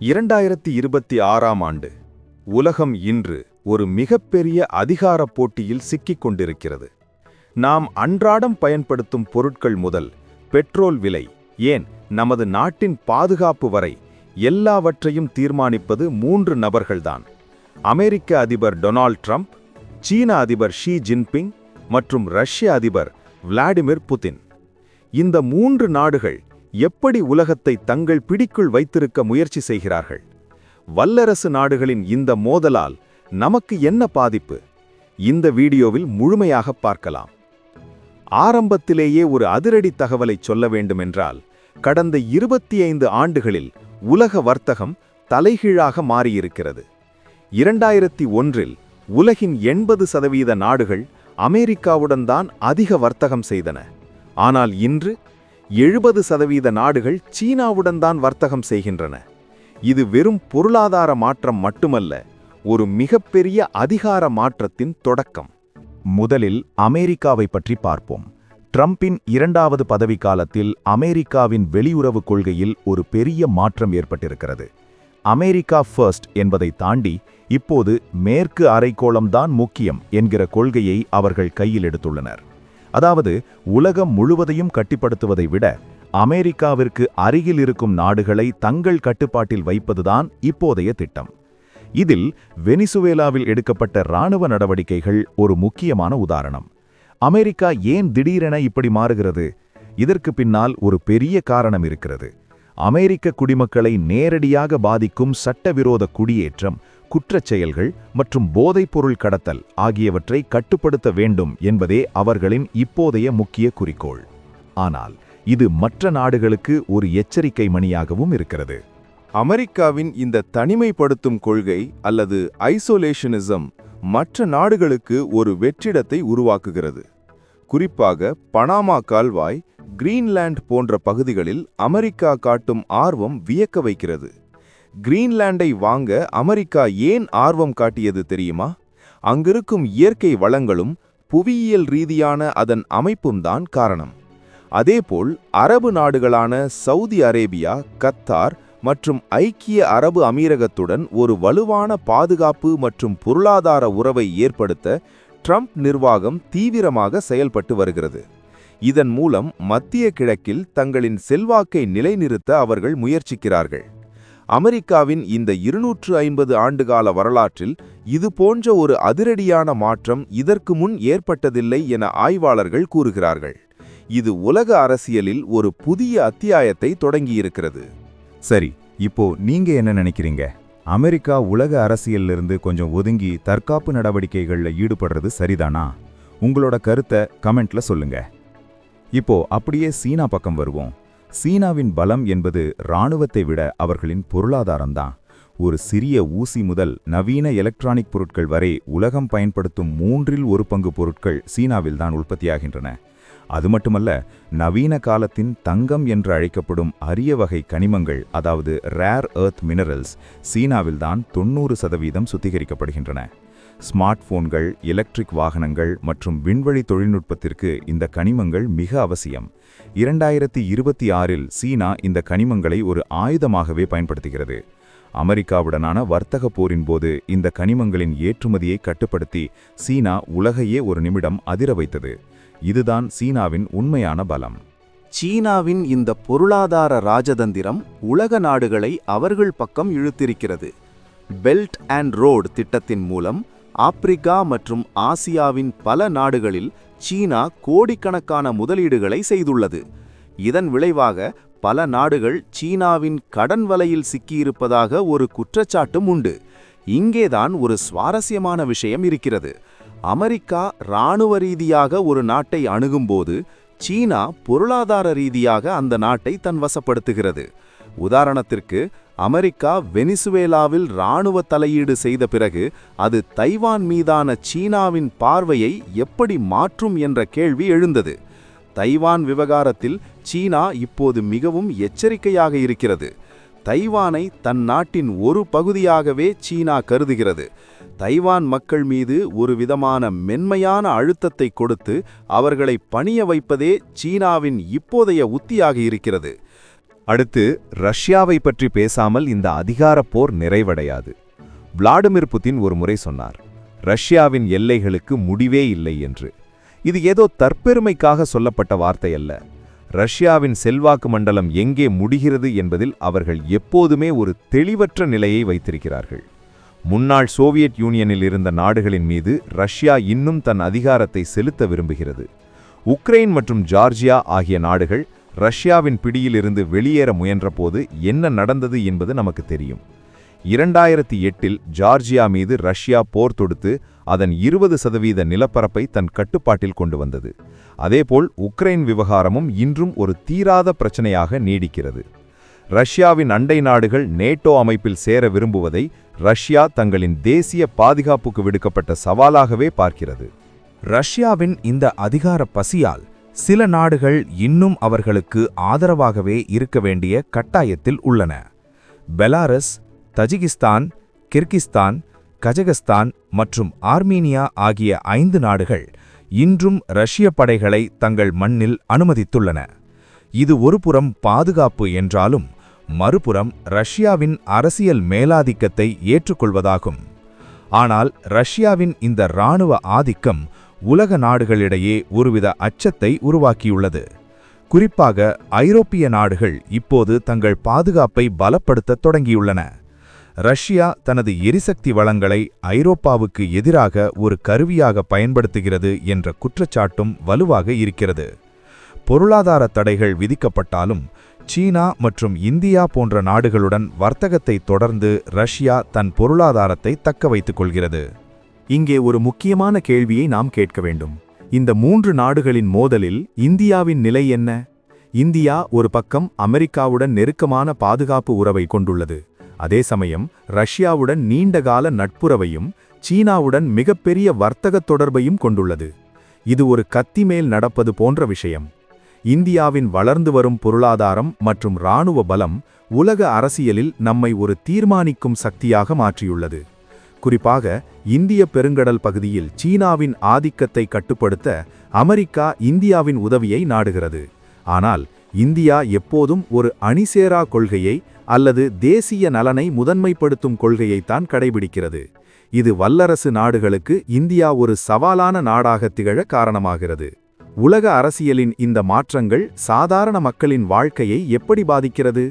இரண்டாயிரத்தி இருபத்தி ஆறாம் ஆண்டு உலகம் இன்று ஒரு மிகப்பெரிய அதிகாரப் போட்டியில் சிக்கிக் கொண்டிருக்கிறது. நாம் அன்றாடம் பயன்படுத்தும் பொருட்கள் முதல் பெட்ரோல் விலை ஏன் நமது நாட்டின் பாதுகாப்பு வரை எல்லாவற்றையும் தீர்மானிப்பது மூன்று நபர்கள்தான். அமெரிக்க அதிபர் டொனால்ட் ட்ரம்ப் சீன அதிபர் ஷி ஜின்பிங் மற்றும் ரஷ்ய அதிபர் விளாடிமிர் புதின். இந்த மூன்று நாடுகள் எப்படி உலகத்தை தங்கள் பிடிக்குள் வைத்திருக்க முயற்சி செய்கிறார்கள்? வல்லரசு நாடுகளின் இந்த மோதலால் நமக்கு என்ன பாதிப்பு? இந்த வீடியோவில் முழுமையாக பார்க்கலாம். ஆரம்பத்திலேயே ஒரு அதிரடி தகவலை சொல்ல வேண்டுமென்றால் கடந்த இருபத்தி ஐந்து ஆண்டுகளில் உலக வர்த்தகம் தலைகீழாக மாறியிருக்கிறது. இரண்டாயிரத்தி ஒன்றில் உலகின் எண்பது சதவீத நாடுகள் அமெரிக்காவுடன் தான் அதிக வர்த்தகம் செய்தன. ஆனால் இன்று எழுபது சதவீத நாடுகள் சீனாவுடன் தான் வர்த்தகம் செய்கின்றன. இது வெறும் பொருளாதார மாற்றம் மட்டுமல்ல ஒரு மிகப்பெரிய அதிகார மாற்றத்தின் தொடக்கம். முதலில் அமெரிக்காவை பற்றி பார்ப்போம். ட்ரம்பின் இரண்டாவது பதவிக்காலத்தில் அமெரிக்காவின் வெளியுறவு கொள்கையில் ஒரு பெரிய மாற்றம் ஏற்பட்டிருக்கிறது. அமெரிக்கா ஃபர்ஸ்ட் என்பதை தாண்டி இப்போது மேற்கு அரைக்கோளம்தான் முக்கியம் என்கிற கொள்கையை அவர்கள் கையில் எடுத்துள்ளனர். அதாவது உலகம் முழுவதையும் கட்டிப்படுத்துவதை விட அமெரிக்காவிற்கு அருகில் இருக்கும் நாடுகளை தங்கள் கட்டுப்பாட்டில் வைப்பதுதான் இப்போதைய திட்டம். இதில் வெனிசுவேலாவில் எடுக்கப்பட்ட இராணுவ நடவடிக்கைகள் ஒரு முக்கியமான உதாரணம். அமெரிக்கா ஏன் திடீரென இப்படி மாறுகிறது? இதற்கு பின்னால் ஒரு பெரிய காரணம் இருக்கிறது. அமெரிக்க குடிமக்களை நேரடியாக பாதிக்கும் சட்டவிரோத குடியேற்றம் குற்றச் செயல்கள் மற்றும் போதைப்பொருள் கடத்தல் ஆகியவற்றை கட்டுப்படுத்த வேண்டும் என்பதே அவர்களின் இப்போதைய முக்கிய குறிக்கோள். ஆனால் இது மற்ற நாடுகளுக்கு ஒரு எச்சரிக்கை மணியாகவும் இருக்கிறது. அமெரிக்காவின் இந்த தனிமைப்படுத்தும் கொள்கை அல்லது ஐசோலேஷனிசம் மற்ற நாடுகளுக்கு ஒரு வெற்றிடத்தை உருவாக்குகிறது. குறிப்பாக பனாமா கால்வாய் கிரீன்லாண்ட் போன்ற பகுதிகளில் அமெரிக்கா காட்டும் ஆர்வம் வியக்க வைக்கிறது. கிரீன்லாண்டை வாங்க அமெரிக்கா ஏன் ஆர்வம் காட்டியது தெரியுமா? அங்கிருக்கும் இயற்கை வளங்களும் புவியியல் ரீதியான அதன் அமைப்பும் தான் காரணம். அதேபோல் அரபு நாடுகளான சவுதி அரேபியா கத்தார் மற்றும் ஐக்கிய அரபு அமீரகத்துடன் ஒரு வலுவான பாதுகாப்பு மற்றும் பொருளாதார உறவை ஏற்படுத்த ட்ரம்ப் நிர்வாகம் தீவிரமாக செயல்பட்டு வருகிறது. இதன் மூலம் மத்திய கிழக்கில் தங்களின் செல்வாக்கை நிலைநிறுத்த அவர்கள் முயற்சிக்கிறார்கள். அமெரிக்காவின் இந்த இருநூற்று ஐம்பது ஆண்டுகால வரலாற்றில் இது போன்ற ஒரு அதிரடியான மாற்றம் இதற்கு முன் ஏற்பட்டதில்லை என ஆய்வாளர்கள் கூறுகிறார்கள். இது உலக அரசியலில் ஒரு புதிய அத்தியாயத்தை தொடங்கியிருக்கிறது. சரி இப்போ நீங்க என்ன நினைக்கிறீங்க? அமெரிக்கா உலக அரசியலிருந்து கொஞ்சம் ஒதுங்கி தற்காப்பு நடவடிக்கைகளில் ஈடுபடுறது சரிதானா? உங்களோட கருத்தை கமெண்ட்ல சொல்லுங்க. இப்போ அப்படியே சீனா பக்கம் வருவோம். சீனாவின் பலம் என்பது இராணுவத்தை விட அவர்களின் பொருளாதாரம்தான். ஒரு சிறிய ஊசி முதல் நவீன எலக்ட்ரானிக் பொருட்கள் வரை உலகம் பயன்படுத்தும் மூன்றில் ஒரு பங்கு பொருட்கள் சீனாவில்தான் உற்பத்தியாகின்றன. அது மட்டுமல்ல நவீன காலத்தின் தங்கம் என்று அழைக்கப்படும் அரிய வகை கனிமங்கள் அதாவது ரேர் எர்த் மினரல்ஸ் சீனாவில்தான் தொண்ணூறு சதவீதம் சுத்திகரிக்கப்படுகின்றன. ஸ்மார்ட் போன்கள் எலக்ட்ரிக் வாகனங்கள் மற்றும் விண்வெளி தொழில்நுட்பத்திற்கு இந்த கனிமங்கள் மிக அவசியம். இரண்டாயிரத்தி இருபத்தி ஆறில் சீனா இந்த கனிமங்களை ஒரு ஆயுதமாகவே பயன்படுத்துகிறது. அமெரிக்காவுடனான வர்த்தக போரின் போது இந்த கனிமங்களின் ஏற்றுமதியை கட்டுப்படுத்தி சீனா உலகையே ஒரு நிமிடம் அதிர வைத்தது. இதுதான் சீனாவின் உண்மையான பலம். சீனாவின் இந்த பொருளாதார ராஜதந்திரம் உலக நாடுகளை அவர்கள் பக்கம் இழுத்திருக்கிறது. பெல்ட் அண்ட் ரோடு திட்டத்தின் மூலம் ஆப்பிரிக்கா மற்றும் ஆசியாவின் பல நாடுகளில் சீனா கோடிக்கணக்கான முதலீடுகளை செய்துள்ளது. இதன் விளைவாக பல நாடுகள் சீனாவின் கடன் வலையில் சிக்கியிருப்பதாக ஒரு குற்றச்சாட்டும் உண்டு. இங்கேதான் ஒரு சுவாரஸ்யமான விஷயம் இருக்கிறது. அமெரிக்கா இராணுவ ரீதியாக ஒரு நாட்டை அணுகும்போது சீனா பொருளாதார ரீதியாக அந்த நாட்டை தன் வசப்படுத்துகிறது உதாரணத்திற்கு அமெரிக்கா வெனிசுவேலாவில் இராணுவ தலையீடு செய்த பிறகு அது தைவான் மீதான சீனாவின் பார்வையை எப்படி மாற்றும் என்ற கேள்வி எழுந்தது. தைவான் விவகாரத்தில் சீனா இப்போது மிகவும் எச்சரிக்கையாக இருக்கிறது. தைவானை தன் நாட்டின் ஒரு பகுதியாகவே சீனா கருதுகிறது. தைவான் மக்கள் மீது ஒரு விதமான மென்மையான அழுத்தத்தை கொடுத்து அவர்களை பணிய வைப்பதே சீனாவின் இப்போதைய உத்தியாக இருக்கிறது. அடுத்து ரஷ்யாவை பற்றி பேசாமல் இந்த அதிகாரப் போர் நிறைவடையாது. விளாடிமிர் புதின் ஒரு முறை சொன்னார் ரஷ்யாவின் எல்லைகளுக்கு முடிவே இல்லை என்று. இது ஏதோ தற்பெருமைக்காக சொல்லப்பட்ட வார்த்தை அல்ல. ரஷ்யாவின் செல்வாக்கு மண்டலம் எங்கே முடிகிறது என்பதில் அவர்கள் எப்போதுமே ஒரு தெளிவற்ற நிலையை வைத்திருக்கிறார்கள். முன்னாள் சோவியத் யூனியனில் இருந்த நாடுகளின் மீது ரஷ்யா இன்னும் தன் அதிகாரத்தை செலுத்த விரும்புகிறது. உக்ரைன் மற்றும் ஜார்ஜியா ஆகிய நாடுகள் ரஷ்யாவின் பிடியிலிருந்து வெளியேற முயன்றபோது என்ன நடந்தது என்பது நமக்கு தெரியும். இரண்டாயிரத்தி எட்டில் ஜார்ஜியா மீது ரஷ்யா போர் தொடுத்து அதன் இருபது சதவீத நிலப்பரப்பை தன் கட்டுப்பாட்டில் கொண்டு வந்தது. அதேபோல் உக்ரைன் விவகாரமும் இன்றும் ஒரு தீராத பிரச்சனையாக நீடிக்கிறது. ரஷ்யாவின் அண்டை நாடுகள் நேட்டோ அமைப்பில் சேர விரும்புவதை ரஷ்யா தங்களின் தேசிய பாதுகாப்புக்கு விடுக்கப்பட்ட சவாலாகவே பார்க்கிறது. ரஷ்யாவின் இந்த அதிகார பசியால் சில நாடுகள் இன்னும் அவர்களுக்கு ஆதரவாகவே இருக்க வேண்டிய கட்டாயத்தில் உள்ளன. பெலாரஸ் தஜிகிஸ்தான் கிர்கிஸ்தான் கஜகஸ்தான் மற்றும் ஆர்மீனியா ஆகிய ஐந்து நாடுகள் இன்றும் ரஷ்ய படைகளை தங்கள் மண்ணில் அனுமதித்துள்ளன. இது ஒருபுறம் பாதுகாப்பு என்றாலும் மறுபுறம் ரஷ்யாவின் அரசியல் மேலாதிக்கத்தை ஏற்றுக்கொள்வதாகும். ஆனால் ரஷ்யாவின் இந்த இராணுவ ஆதிக்கம் உலக நாடுகளிடையே ஒருவித அச்சத்தை உருவாக்கியுள்ளது. குறிப்பாக ஐரோப்பிய நாடுகள் இப்போது தங்கள் பாதுகாப்பை பலப்படுத்தத் தொடங்கியுள்ளன. ரஷ்யா தனது எரிசக்தி வளங்களை ஐரோப்பாவுக்கு எதிராக ஒரு கருவியாக பயன்படுத்துகிறது என்ற குற்றச்சாட்டும் வலுவாக இருக்கிறது. பொருளாதார தடைகள் விதிக்கப்பட்டாலும் சீனா மற்றும் இந்தியா போன்ற நாடுகளுடன் வர்த்தகத்தை தொடர்ந்து ரஷ்யா தன் பொருளாதாரத்தை தக்க வைத்துக் கொள்கிறது. இங்கே ஒரு முக்கியமான கேள்வியை நாம் கேட்க வேண்டும். இந்த மூன்று நாடுகளின் மோதலில் இந்தியாவின் நிலை என்ன? இந்தியா ஒரு பக்கம் அமெரிக்காவுடன் நெருக்கமான பாதுகாப்பு உறவை கொண்டுள்ளது. அதே சமயம் ரஷ்யாவுடன் நீண்டகால நட்புறவையும் சீனாவுடன் மிகப்பெரிய வர்த்தகத் தொடர்பையும் கொண்டுள்ளது. இது ஒரு கத்தி மேல் நடப்பது போன்ற விஷயம். இந்தியாவின் வளர்ந்து வரும் பொருளாதாரம் மற்றும் இராணுவ பலம் உலக அரசியலில் நம்மை ஒரு தீர்மானிக்கும் சக்தியாக மாற்றியுள்ளது. குறிப்பாக இந்திய பெருங்கடல் பகுதியில் சீனாவின் ஆதிக்கத்தை கட்டுப்படுத்த அமெரிக்கா இந்தியாவின் உதவியை நாடுகிறது. ஆனால் இந்தியா எப்போதும் ஒரு அணிசேரா கொள்கையை அல்லது தேசிய நலனை முதன்மைப்படுத்தும் கொள்கையைத்தான் கடைபிடிக்கிறது. இது வல்லரசு நாடுகளுக்கு இந்தியா ஒரு சவாலான நாடாக திகழ காரணமாகிறது. உலக அரசியலின் இந்த மாற்றங்கள் சாதாரண மக்களின் வாழ்க்கையை எப்படி பாதிக்கிறது?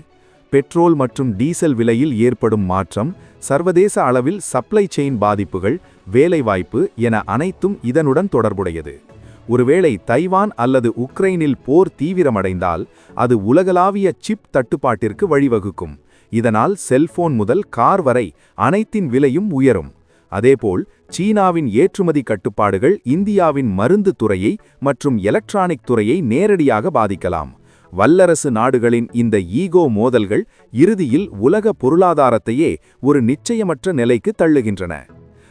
பெட்ரோல் மற்றும் டீசல் விலையில் ஏற்படும் மாற்றம் சர்வதேச அளவில் சப்ளை செயின் பாதிப்புகள் வேலைவாய்ப்பு என அனைத்தும் இதனுடன் தொடர்புடையது. ஒருவேளை தைவான் அல்லது உக்ரைனில் போர் தீவிரமடைந்தால் அது உலகளாவிய சிப் தட்டுப்பாட்டிற்கு வழிவகுக்கும். இதனால் செல்போன் முதல் கார் வரை அனைத்தின் விலையும் உயரும். அதேபோல் சீனாவின் ஏற்றுமதி கட்டுப்பாடுகள் இந்தியாவின் மருந்து துறையை மற்றும் எலக்ட்ரானிக் துறையை நேரடியாக பாதிக்கலாம். வல்லரசு நாடுகளின் இந்த ஈகோ மோதல்கள் இறுதியில் உலக பொருளாதாரத்தையே ஒரு நிச்சயமற்ற நிலைக்கு தள்ளுகின்றன.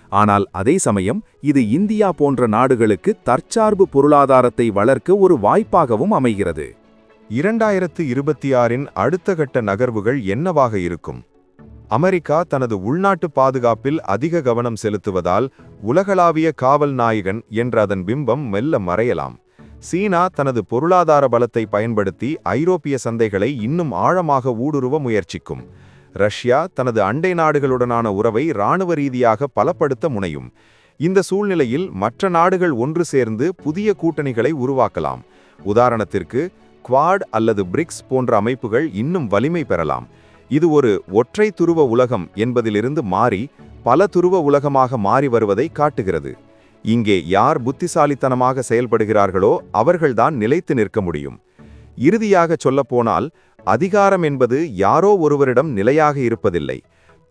ஆனால் அதே சமயம் இது இந்தியா போன்ற நாடுகளுக்கு தற்சார்பு பொருளாதாரத்தை வளர்க்க ஒரு வாய்ப்பாகவும் அமைகிறது. இரண்டாயிரத்து இருபத்தி ஆறின் அடுத்த கட்ட நகர்வுகள் என்னவாக இருக்கும்? அமெரிக்கா தனது உள்நாட்டு பாதுகாப்பில் அதிக கவனம் செலுத்துவதால் உலகளாவிய காவல் நாயகன் என்ற அதன் பிம்பம் மெல்ல மறையலாம். சீனா தனது பொருளாதார பலத்தை பயன்படுத்தி ஐரோப்பிய சந்தைகளை இன்னும் ஆழமாக ஊடுருவ முயற்சிக்கும். ரஷ்யா தனது அண்டை நாடுகளுடனான உறவை இராணுவ ரீதியாக பலப்படுத்த முனையும். இந்த சூழ்நிலையில் மற்ற நாடுகள் ஒன்று சேர்ந்து புதிய கூட்டணிகளை உருவாக்கலாம். உதாரணத்திற்கு குவாட் அல்லது பிரிக்ஸ் போன்ற அமைப்புகள் இன்னும் வலிமை பெறலாம். இது ஒரு ஒற்றை துருவ உலகம் என்பதிலிருந்து மாறி பல துருவ உலகமாக மாறி வருவதை காட்டுகிறது. இங்கே யார் புத்திசாலித்தனமாக செயல்படுகிறார்களோ அவர்கள்தான் நிலைத்து நிற்க முடியும். இறுதியாக சொல்லப்போனால் அதிகாரம் என்பது யாரோ ஒருவரிடம் நிலையாக இருப்பதில்லை.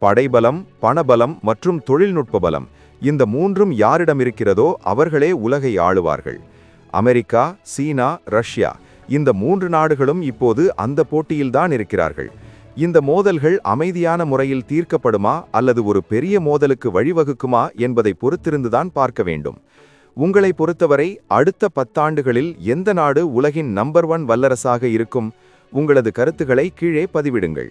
படைபலம் பணபலம் மற்றும் தொழில்நுட்ப பலம் இந்த மூன்றும் யாரிடம் இருக்கிறதோ அவர்களே உலகை ஆளுவார்கள். அமெரிக்கா சீனா ரஷ்யா இந்த மூன்று நாடுகளும் இப்போது அந்த போட்டியில்தான் இருக்கிறார்கள். இந்த மோதல்கள் அமைதியான முறையில் தீர்க்கப்படுமா அல்லது ஒரு பெரிய மோதலுக்கு வழிவகுக்குமா என்பதை பொறுத்திருந்துதான் பார்க்க வேண்டும். உங்களை பொறுத்தவரை அடுத்த பத்தாண்டுகளில் எந்த நாடு உலகின் நம்பர் ஒன் வல்லரசாக இருக்கும்? உங்களது கருத்துக்களை கீழே பதிவிடுங்கள்.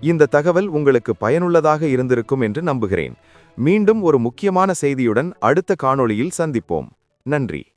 இந்த தகவல் உங்களுக்கு பயனுள்ளதாக இருந்திருக்கும் என்று நம்புகிறேன். மீண்டும் ஒரு முக்கியமான செய்தியுடன் அடுத்த காணொளியில் சந்திப்போம். நன்றி.